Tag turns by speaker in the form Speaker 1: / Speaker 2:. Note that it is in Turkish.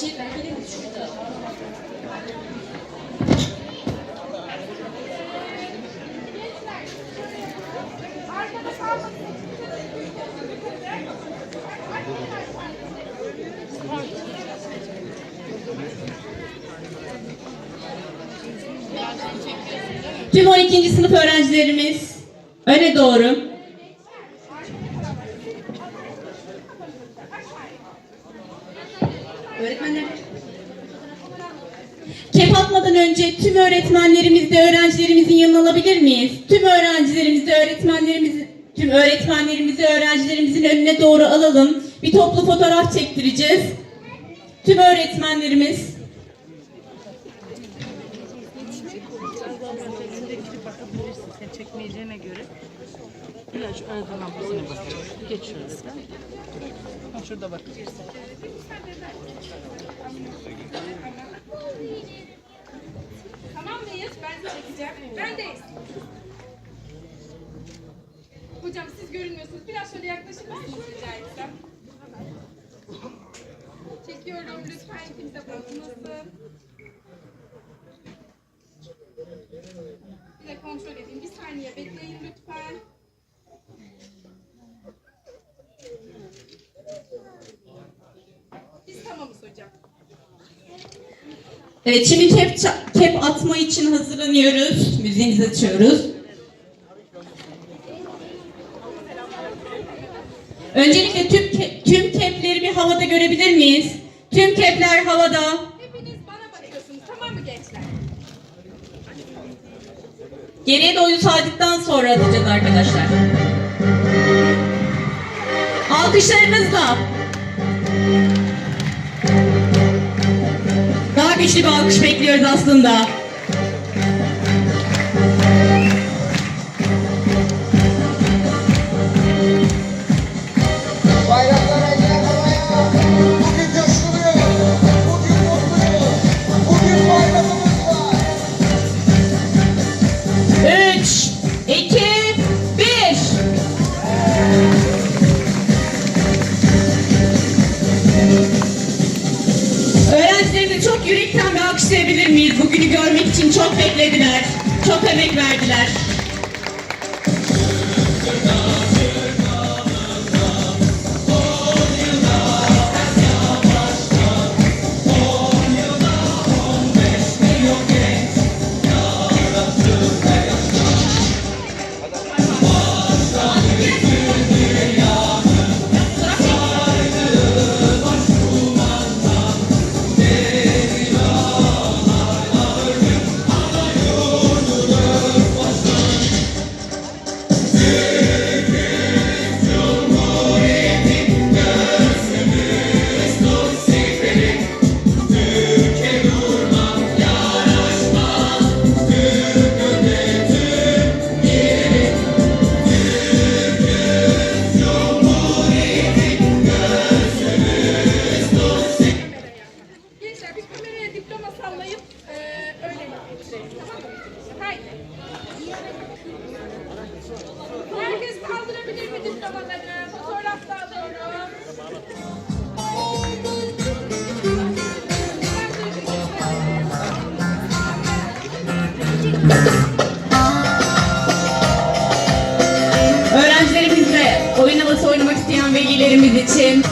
Speaker 1: Şey belki de şurada.
Speaker 2: Tüm 12. sınıf öğrencilerimiz öne doğru. Öğretmenler. Kep atmadan önce tüm öğretmenlerimizi de öğrencilerimizin yanına alabilir miyiz? Tüm öğrencilerimizi de öğretmenlerimizi tüm öğretmenlerimizi öğrencilerimizin önüne doğru alalım. Bir toplu fotoğraf çektireceğiz. Tüm öğretmenlerimiz
Speaker 3: bakabilirsin sen çekmeyeceğine göre. İlaç aradan lambasına bak. Geç şöyle şurada bak.
Speaker 4: Tamam mıyız? Ben de çekeceğim. Bendeyiz. Hocam siz görünmüyorsunuz. Biraz şöyle yaklaşır mısınız rica etsem? Çekiyorum. Lütfen kimse bozmasın. Bir de kontrol edeyim. Bir saniye bekleyin lütfen. Hocam.
Speaker 2: Evet şimdi kep, kep atma için hazırlanıyoruz. Müziğimizi açıyoruz. Öncelikle tüm ke- tüm kepleri bir havada görebilir miyiz? Tüm kepler havada.
Speaker 4: Hepiniz bana bakıyorsunuz. Tamam mı gençler?
Speaker 2: Geriye doğru saydıktan sonra atacağız arkadaşlar. Alkışlarınızla. Güçlü bir alkış bekliyoruz aslında. Yürekten bir alkışlayabilir miyiz? Bugünü görmek için çok beklediler. Çok emek verdiler. Oynamak isteyen velilerimiz için